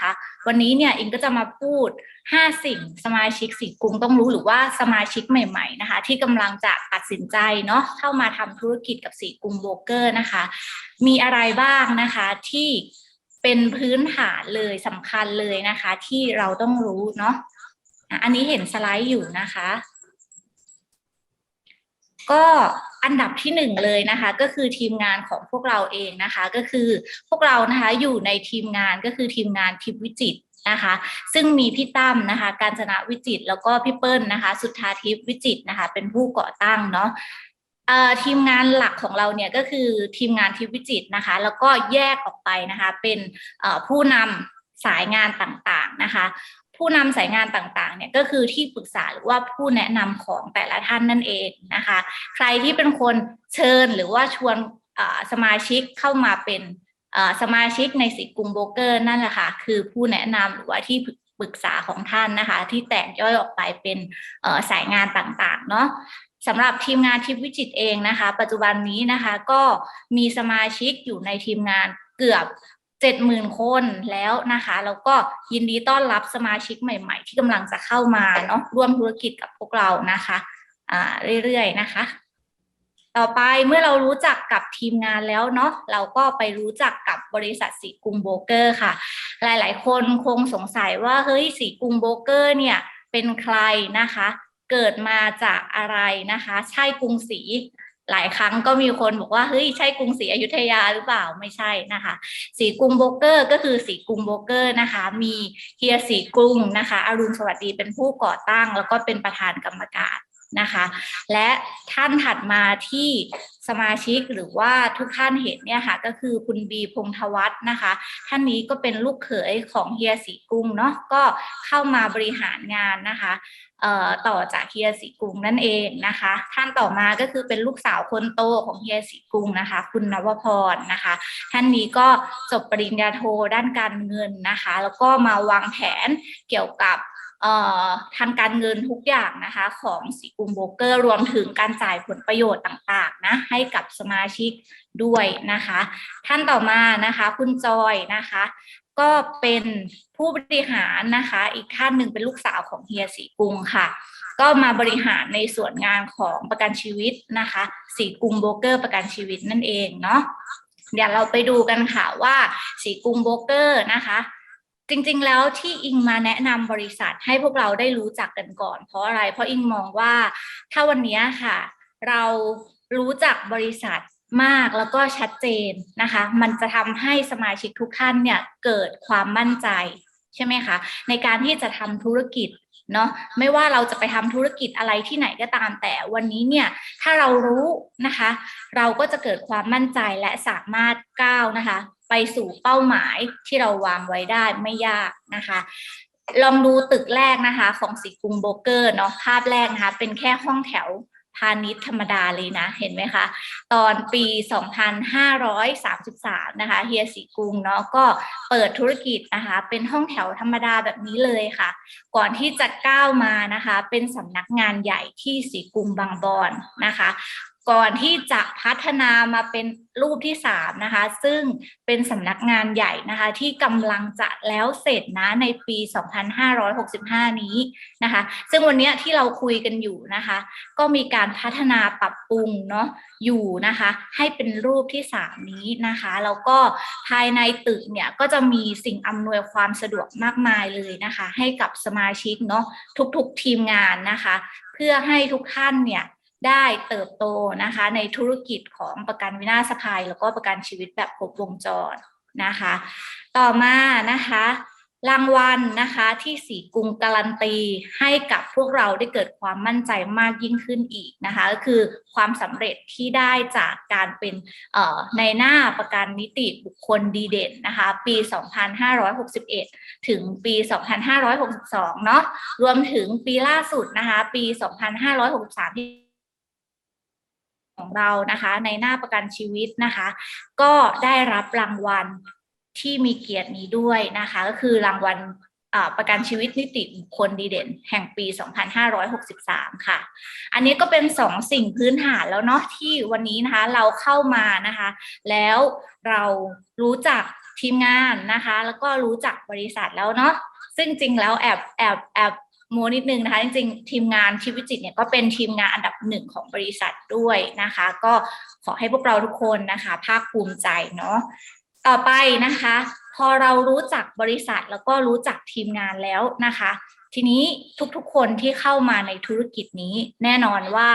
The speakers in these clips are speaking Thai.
คะวันนี้เนี่ยอิงก็จะมาพูด 5 สิ่งสมาชิกสีกรุงต้องรู้หรือว่าสมาชิกใหม่ๆนะคะ ที่กำลังจะตัดสินใจเนาะเข้ามาทำธุรกิจกับสีกรุงโบรกเกอร์นะคะ มีอะไรบ้างนะคะที่เป็นพื้นฐานเลยสำคัญเลยนะคะ ที่เราต้องรู้เนาะอะอันนี้เห็นสไลด์อยู่นะคะ ก็อันดับที่หนึ่งเลยนะคะ ก็คือทีมงานของพวกเราเองนะคะ ก็คือพวกเรานะคะอยู่ในทีมงานก็คือทีมงานทิพวิจิตนะคะ ซึ่งมีพี่ตั้มนะคะ การจนะวิจิต แล้วก็พี่เปิ้ลนะคะ สุทธาทิพวิจิตนะคะ เป็นผู้ก่อตั้งเนาะทีมงานหลักของเราเนี่ยก็คือทีมงานทิพวิจิตนะคะ แล้วก็แยกออกไปนะคะเป็นผู้นำสายงานต่างๆนะคะ ผู้นำสายงานต่างๆเนี่ยก็คือที่ปรึกษาหรือว่าผู้แนะนำของแต่ละท่านนั่นเองนะคะ ใครที่เป็นคนเชิญหรือว่าชวนสมาชิกเข้ามาเป็นสมาชิกในสิกรุงโบรกเกอร์นั่นแหละค่ะคือผู้แนะนำหรือว่าที่ปรึกษาของท่านนะคะ ที่แตกย่อยออกไปเป็นสายงานต่างๆเนาะสำหรับทีมงานทิพวิจิตเองนะคะ ปัจจุบันนี้นะคะก็มีสมาชิกอยู่ในทีมงานเกือบ เจ็ดหมื่นคนแล้วนะคะ แล้วก็ยินดีต้อนรับสมาชิกใหม่ ๆ ที่กำลังจะเข้ามาเนาะร่วมธุรกิจกับพวกเรานะคะอ่าเรื่อยๆนะคะ ต่อไปเมื่อเรารู้จักกับทีมงานแล้วเนาะเราก็ไปรู้จักกับบริษัทสีกรุงโบเกอร์ค่ะ หลายๆ คนคงสงสัยว่าเฮ้ยสีกรุงโบเกอร์เนี่ยเป็นใครนะคะ เกิดมาจากอะไรนะคะ ใช่กรุงศรี หลายครั้งก็มีคนบอกว่าเฮ้ยใช่กรุงศรีอยุธยาหรือเปล่าไม่ใช่นะคะสีกรุงโบเกอร์ก็คือสีกรุงโบเกอร์นะคะ มีเฮียสีกรุงนะคะอรุณสวัสดีเป็นผู้ก่อตั้ง แล้วก็เป็นประธานกรรมการ นะคะ และท่านถัดมาที่สมาชิกหรือว่าทุกท่านเห็นเนี่ยค่ะก็คือคุณบีพงษ์ธวัฒน์นะคะ ท่านนี้ก็เป็นลูกเขยของเฮียสีกรุงเนาะก็เข้ามาบริหารงานนะคะต่อจากเฮียสีกรุงนั่นเองนะคะ ท่านต่อมาก็คือเป็นลูกสาวคนโตของเฮียสีกรุงนะคะ คุณนวพรนะคะ ท่านนี้ก็จบปริญญาโทด้านการเงินนะคะ แล้วก็มาวางแผนเกี่ยวกับ ทางการเงินทุกอย่างนะคะของสีกรุงโบเกอร์รวมถึงการจ่ายผลประโยชน์ต่างๆนะให้กับสมาชิกด้วยนะคะ ท่านต่อมานะคะคุณจอยนะคะ ก็เป็นผู้บริหารนะคะ อีกท่านหนึ่งเป็นลูกสาวของเฮียสีกุงค่ะ ก็มาบริหารในส่วนงานของประกันชีวิตนะคะสีกุงโบเกอร์ประกันชีวิตนั่นเองเนาะเดี๋ยวเราไปดูกันค่ะว่าสีกุงโบเกอร์นะคะ จริงๆ แล้วที่อิงมาแนะนำบริษัทให้พวกเราได้รู้จักกันก่อน เพราะอะไรเพราะอิงมองว่าถ้าวันนี้ค่ะ เรารู้จักบริษัทมากแล้วก็ชัดเจนนะคะ มันจะทำให้สมาชิกทุกท่านเนี่ยเกิดความมั่นใจใช่ไหมคะ ในการที่จะทำธุรกิจเนาะไม่ว่าเราจะไปทำธุรกิจอะไรที่ไหนก็ตามแต่วันนี้เนี่ยถ้าเรารู้นะคะ เราก็จะเกิดความมั่นใจและสามารถก้าวนะคะ ไปสู่เป้าหมายที่เราวางไว้ได้ไม่ยากนะคะลองดูตึกแรกนะคะ ของสีกรุงโบเกอร์เนาะภาพแรกนะคะ เป็นแค่ห้องแถวพาณิชย์ธรรมดาเลยนะ เห็นไหมคะ ตอนปี 2533 นะคะ เฮียสีกรุงเนาะก็เปิดธุรกิจนะคะ เป็นห้องแถวธรรมดาแบบนี้เลยค่ะ ก่อนที่จะก้าวมานะคะ เป็นสำนักงานใหญ่ที่สีกรุงบางบอนนะคะ ก่อนที่จะพัฒนามาเป็นรูปที่สามนะคะ ซึ่งเป็นสำนักงานใหญ่นะคะ ที่กำลังจะแล้วเสร็จนะในปี 2565 นี้นะคะ ซึ่งวันนี้ที่เราคุยกันอยู่นะคะ ก็มีการพัฒนาปรับปรุงเนาะอยู่นะคะ ให้เป็นรูปที่สามนี้นะคะ แล้วก็ภายในตึกเนี่ยก็จะมีสิ่งอำนวยความสะดวกมากมายเลยนะคะ ให้กับสมาชิกเนาะทุกๆทีมงานนะคะ เพื่อให้ทุกท่านเนี่ย ได้เติบโตนะคะในธุรกิจของประกันวินาศภัย แล้วก็ประกันชีวิตแบบครบวงจรนะคะ ต่อมานะคะรางวัลนะคะที่สีกรุงการันตีให้กับพวกเราได้เกิดความมั่นใจมากยิ่งขึ้นอีกนะคะก็คือความสำเร็จที่ได้จากการเป็นในหน้าประกันนิติบุคคลดีเด่นนะคะปี 2561 ถึงปี 2562 เนาะรวมถึงปีล่าสุดนะคะปี 2563ที่ ของเรานะคะในหน้าประกันชีวิตนะคะ ก็ได้รับรางวัลที่มีเกียรตินี้ด้วยนะคะ ก็คือรางวัลประกันชีวิตนิติบุคคลดีเด่น แห่งปี 2563 ค่ะ อันนี้ก็เป็นสองสิ่งพื้นฐานแล้วเนาะที่วันนี้นะคะเราเข้ามานะคะ แล้วเรารู้จักทีมงานนะคะ แล้วก็รู้จักบริษัทแล้วเนาะซึ่งจริงแล้วแอบแอบแอบ มนิดนึงนะคะ จริงๆ ทีมงานทีวิจิตเนี่ยก็เป็นทีมงานอันดับหนึ่งของบริษัทด้วยนะคะ ก็ขอให้พวกเราทุกคนนะคะ ภาคภูมิใจเนาะต่อไปนะคะ พอเรารู้จักบริษัทแล้วก็รู้จักทีมงานแล้วนะคะ ทีนี้ทุกๆคนที่เข้ามาในธุรกิจนี้แน่นอนว่า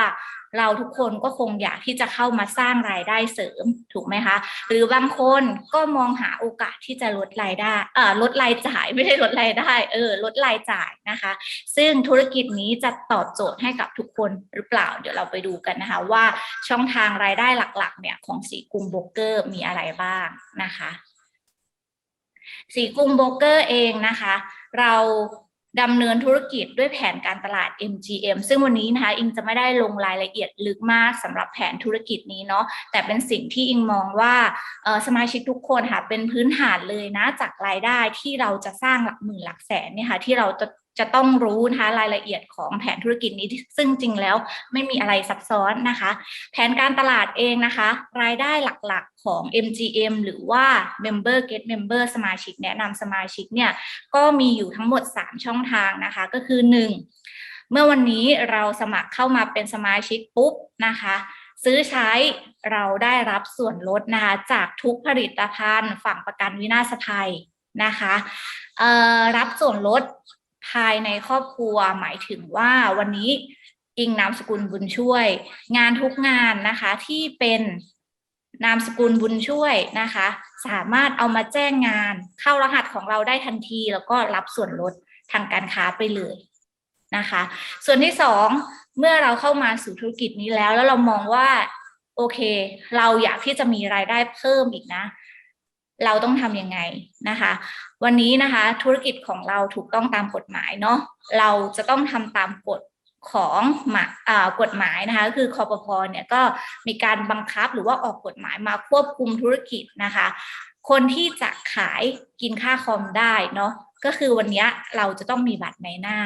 เราทุกคนก็คงอยากที่จะเข้ามาสร้างรายได้เสริมถูกไหมคะ หรือบางคนก็มองหาโอกาสที่จะลดรายได้เอ่อลดรายจ่ายไม่ได้ลดรายได้เออลดรายจ่ายนะคะ ซึ่งธุรกิจนี้จะตอบโจทย์ให้กับทุกคนหรือเปล่า เดี๋ยวเราไปดูกันนะคะว่าช่องทางรายได้หลักๆ เนี่ยของสีกรุงโบรกเกอร์มีอะไรบ้างนะคะสีกรุงโบรกเกอร์เองนะคะ เรา ดำเนินธุรกิจด้วยแผนการตลาด MGM ซึ่งวันนี้นะคะอิงจะไม่ได้ลงรายละเอียดลึกมากสำหรับแผนธุรกิจนี้เนาะแต่เป็นสิ่งที่อิงมองว่าสมาชิกทุกคนค่ะเป็นพื้นฐานเลยนะจากรายได้ที่เราจะสร้างหลักหมื่นหลักแสนเนี่ยค่ะที่เราจะ จะต้องรู้นะคะรายละเอียดของแผนธุรกิจนี้ซึ่งจริงแล้วไม่มีอะไรซับซ้อนนะคะ แผนการตลาดเองนะคะ รายได้หลักๆของ MGM หรือว่า Member Get Member สมาชิกแนะนำสมาชิกเนี่ยก็มีอยู่ทั้งหมด 3 ช่องทางนะคะ ก็คือ 1 เมื่อวันนี้เราสมัครเข้ามาเป็นสมาชิกปุ๊บนะคะซื้อใช้เราได้รับส่วนลดนะคะจากทุกผลิตภัณฑ์ฝั่งประกันวินาศภัยนะคะรับส่วนลด ภายในครอบครัวหมายถึงว่าวันนี้อิงนามสกุลบุญช่วย งานทุกงานนะคะที่เป็นนามสกุลบุญช่วยนะคะ สามารถเอามาแจ้งงานเข้ารหัสของเราได้ทันที แล้วก็รับส่วนลดทางการค้าไปเลยนะคะ ส่วนที่สองเมื่อเราเข้ามาสู่ธุรกิจนี้แล้ว แล้วเรามองว่าโอเค เราอยากที่จะมีรายได้เพิ่มอีกนะ เราต้องทำยังไงนะคะ วันนี้นะคะธุรกิจของเราถูกต้องตามกฎหมายเนาะเราจะต้องทำตามกฎของหมากฎหมายนะคะก็คือคอปพเนี่ยก็มีการบังคับหรือว่าออกกฎหมายมาควบคุมธุรกิจนะคะ คนที่จะขายกินค่าคอมได้เนาะก็คือวันนี้เราจะต้องมีบัตรในหน้า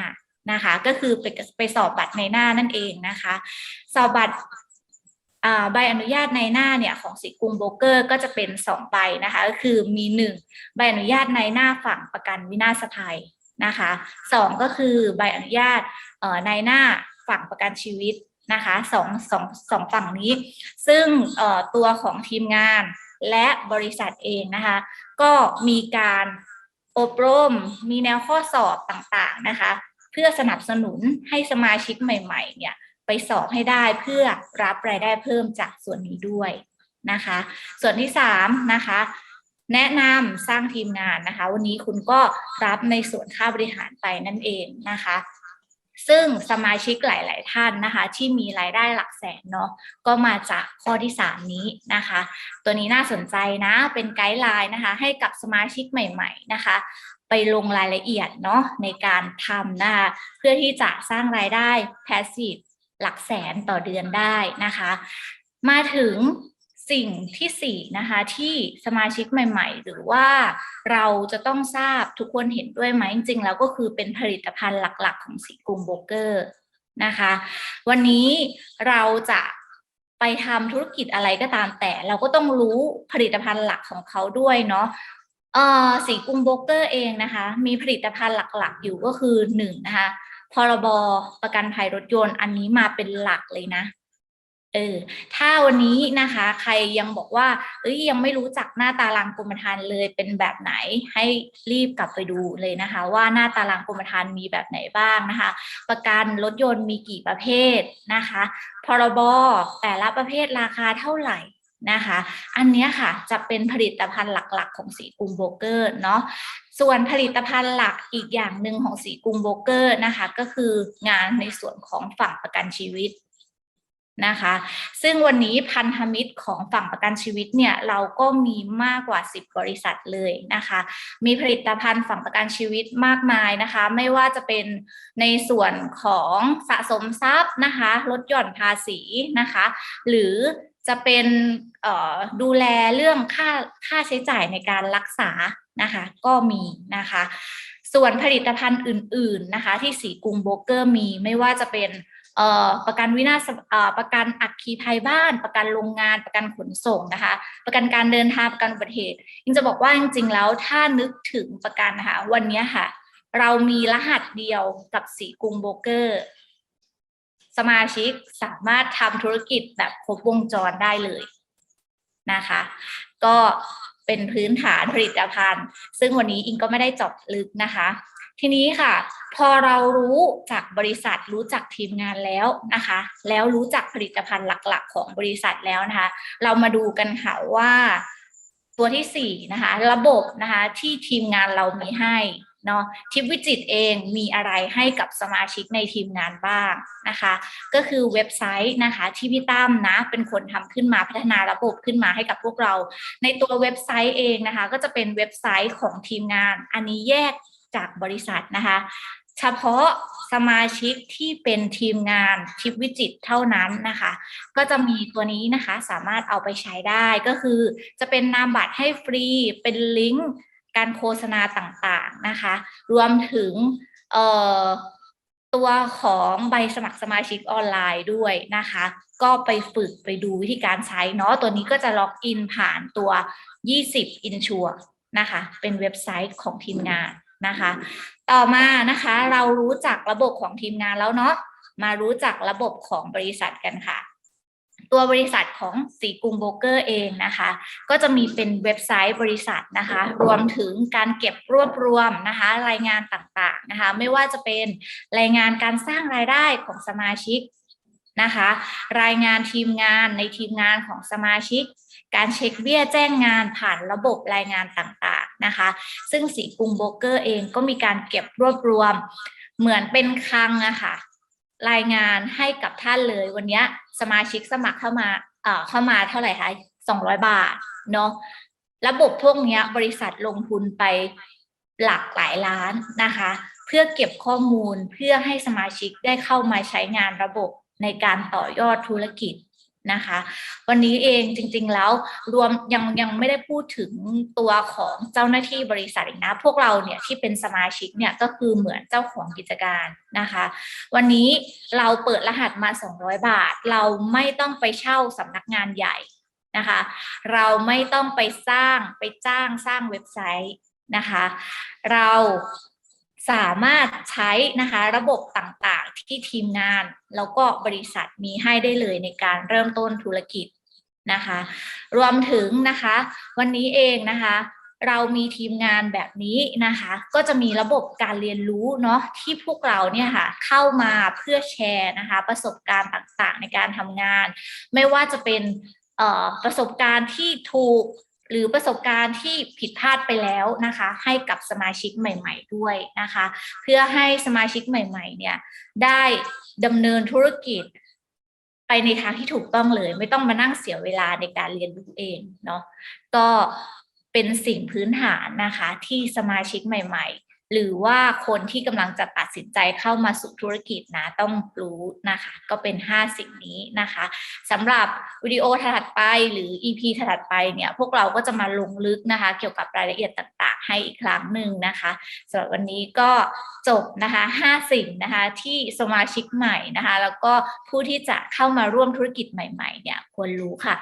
นะคะ ก็คือไปไปสอบบัตรในหน้านั่นเองนะคะ สอบบัตร ใบอนุญาตในหน้าเนี่ยของสีกรุงโบรกเกอร์ก็จะเป็นสองใบนะคะก็คือมีหนึ่งใบอนุญาตในหน้าฝั่งประกันวินาศภัยนะคะสองก็คือใบอนุญาตเอ่อในหน้าฝั่งประกันชีวิตนะคะสองสองสองฝั่งนี้ ซึ่งเอ่อตัวของทีมงานและบริษัทเองนะคะ ก็มีการอบรมมีแนวข้อสอบต่างๆนะคะ เพื่อสนับสนุนให้สมาชิกใหม่ ๆ เนี่ย ไปสอบให้ได้เพื่อรับรายได้เพิ่มจากส่วนนี้ด้วยนะคะ ส่วนที่สามนะคะแนะนำสร้างทีมงานนะคะ วันนี้คุณก็รับในส่วนค่าบริหารไปนั่นเองนะคะ ซึ่งสมาชิกหลาย ๆ ท่านนะคะ ที่มีรายได้หลักแสนเนาะก็มาจากข้อที่สามนี้นะคะ ตัวนี้น่าสนใจนะเป็นไกด์ไลน์นะคะ ให้กับสมาชิกใหม่ ๆ นะคะ ไปลงรายละเอียดเนาะในการทำนะคะเพื่อที่จะสร้างรายได้ passive หลักแสนต่อเดือนได้นะคะ มาถึงสิ่งที่สี่นะคะที่สมาชิกใหม่ ๆ หรือว่าเราจะต้องทราบทุกคนเห็นด้วยไหมจริงๆแล้วก็คือเป็นผลิตภัณฑ์หลักๆ ของสีกรุงโบกเกอร์นะคะ วันนี้เราจะไปทำธุรกิจอะไรก็ตามแต่ เราก็ต้องรู้ผลิตภัณฑ์หลักของเขาด้วยเนาะสีกรุงโบกเกอร์เองนะคะ มีผลิตภัณฑ์หลักๆ อยู่ก็คือหนึ่งนะคะ พรบประกันภัยรถยนต์อันนี้มาเป็นหลักเลยนะเออถ้าวันนี้นะคะ ใครยังบอกว่า เอ้ยยังไม่รู้จักหน้าตารางกรมธรรม์เลยเป็นแบบไหนให้รีบกลับไปดูเลยนะคะ ว่าหน้าตารางกรมธรรม์มีแบบไหนบ้างนะคะ ประกันรถยนต์มีกี่ประเภทนะคะพรบแต่ละประเภทราคาเท่าไหร่ นะคะ อันนี้ค่ะจะเป็นผลิตภัณฑ์หลักๆ ของสีกรุงโบเกอร์เนาะ ส่วนผลิตภัณฑ์หลักอีกอย่างหนึ่งของสีกรุงโบเกอร์นะคะ ก็คืองานในส่วนของฝั่งประกันชีวิตนะคะ ซึ่งวันนี้พันธมิตรของฝั่งประกันชีวิตเนี่ยเราก็มีมากกว่า 10 บริษัทเลยนะคะ มีผลิตภัณฑ์ฝั่งประกันชีวิตมากมายนะคะ ไม่ว่าจะเป็นในส่วนของสะสมทรัพย์นะคะ ลดหย่อนภาษีนะคะ หรือจะเป็นดูแลเรื่องค่าค่าใช้จ่ายในการรักษานะคะก็มีนะคะ ส่วนผลิตภัณฑ์อื่น ๆนะคะ ที่สีกรุงโบรกเกอร์มีไม่ว่าจะเป็นประกันวินาศประกันอัคคีภัยบ้าน ประกันโรงงานประกันขนส่งนะคะ ประกันการเดินทางประกันอุบัติเหตุยิงจะบอกว่าจริงๆแล้วถ้านึกถึงประกันนะคะวันนี้ค่ะ เรามีรหัสเดียวกับสีกรุงโบรกเกอร์ สมาชิกสามารถทำธุรกิจแบบครบวงจรได้เลยนะคะ ก็เป็นพื้นฐานผลิตภัณฑ์ ซึ่งวันนี้อิงก็ไม่ได้เจาะลึกนะคะ ทีนี้ค่ะ พอเรารู้จากบริษัทรู้จักทีมงานแล้วนะคะ แล้วรู้จักผลิตภัณฑ์หลัก ๆ ของบริษัทแล้วนะคะ เรามาดูกันค่ะว่าตัวที่สี่นะคะ ระบบนะคะที่ทีมงานเรามีให้ เนาะทิปวิจิตเองมีอะไรให้กับสมาชิกในทีมงานบ้างนะคะ ก็คือเว็บไซต์นะคะที่พี่ตั้มนะเป็นคนทำขึ้นมาพัฒนาระบบขึ้นมาให้กับพวกเรา ในตัวเว็บไซต์เองนะคะ ก็จะเป็นเว็บไซต์ของทีมงาน อันนี้แยกจากบริษัทนะคะ เฉพาะสมาชิกที่เป็นทีมงานทิปวิจิตเท่านั้นนะคะ ก็จะมีตัวนี้นะคะสามารถเอาไปใช้ได้ก็คือจะเป็นนามบัตรให้ฟรีเป็นลิงก์ การโฆษณาต่างๆนะคะ รวมถึงตัวของใบสมัครสมาชิกออนไลน์ด้วยนะคะ ก็ไปฝึกไปดูวิธีการใช้เนาะตัวนี้ก็จะล็อกอินผ่านตัว 20 Insure นะคะ เป็นเว็บไซต์ของทีมงานนะคะ ต่อมานะคะเรารู้จักระบบของทีมงานแล้วเนาะมารู้จักระบบของบริษัทกันค่ะ ตัวบริษัทของสีกรุงโบรกเกอร์เองนะคะ ก็จะมีเป็นเว็บไซต์บริษัทนะคะ รวมถึงการเก็บรวบรวมนะคะ รายงานต่างๆนะคะ ไม่ว่าจะเป็นรายงานการสร้างรายได้ของสมาชิกนะคะ รายงานทีมงานในทีมงานของสมาชิก การเช็คเบี้ยแจ้งงานผ่านระบบรายงานต่างๆนะคะ ซึ่งสีกรุงโบรกเกอร์เองก็มีการเก็บรวบรวมเหมือนเป็นคลังอะค่ะ รายงานให้กับท่านเลย วันนี้สมาชิกสมัครเข้ามาเอ่อเข้ามาเท่าไหร่คะสองร้อยบาทเนาะระบบพวกนี้บริษัทลงทุนไปหลักหลายล้านนะคะ เพื่อเก็บข้อมูลเพื่อให้สมาชิกได้เข้ามาใช้งานระบบในการต่อยอดธุรกิจ นะคะ วันนี้เองจริงๆแล้วรวมยังยังไม่ได้พูดถึงตัวของเจ้าหน้าที่บริษัทอีกนะ พวกเราเนี่ยที่เป็นสมาชิกเนี่ยก็คือเหมือนเจ้าของกิจการนะคะ วันนี้เราเปิดรหัสมา 200 บาท เราไม่ต้องไปเช่าสำนักงานใหญ่นะคะ เราไม่ต้องไปสร้างไปจ้างสร้างเว็บไซต์นะคะ เรา สามารถใช้นะคะระบบต่างๆ ที่ทีมงาน แล้วก็บริษัทมีให้ได้เลยในการเริ่มต้นธุรกิจนะคะ รวมถึงนะคะ วันนี้เองนะคะ เรามีทีมงานแบบนี้นะคะ ก็จะมีระบบการเรียนรู้เนาะที่พวกเราเนี่ยค่ะเข้ามาเพื่อแชร์นะคะ ประสบการณ์ต่างๆ ในการทำงาน ไม่ว่าจะเป็นประสบการณ์ที่ถูก หรือประสบการณ์ที่ผิดพลาดไปแล้วนะคะ ให้กับสมาชิกใหม่ ๆ ด้วยนะคะ เพื่อให้สมาชิกใหม่ ๆ เนี่ยได้ดำเนินธุรกิจไปในทางที่ถูกต้องเลย ไม่ต้องมานั่งเสียเวลาในการเรียนรู้เองเนาะก็เป็นสิ่งพื้นฐานนะคะที่สมาชิกใหม่ ๆ หรือว่าคนที่กำลังจะตัดสินใจเข้ามาสู่ธุรกิจนะต้องรู้นะคะ ก็เป็น 5 สิ่งนี้นะคะสำหรับวิดีโอถัดไปหรือ EP ถัดไปเนี่ยพวกเราก็จะมาลงลึกนะคะ เกี่ยวกับรายละเอียดต่างๆ ให้อีกครั้งหนึ่งนะคะสำหรับวันนี้ก็จบนะคะ 5 สิ่งนะคะที่สมาชิกใหม่นะคะ แล้วก็ผู้ที่จะเข้ามาร่วมธุรกิจใหม่ๆเนี่ยควรรู้ค่ะ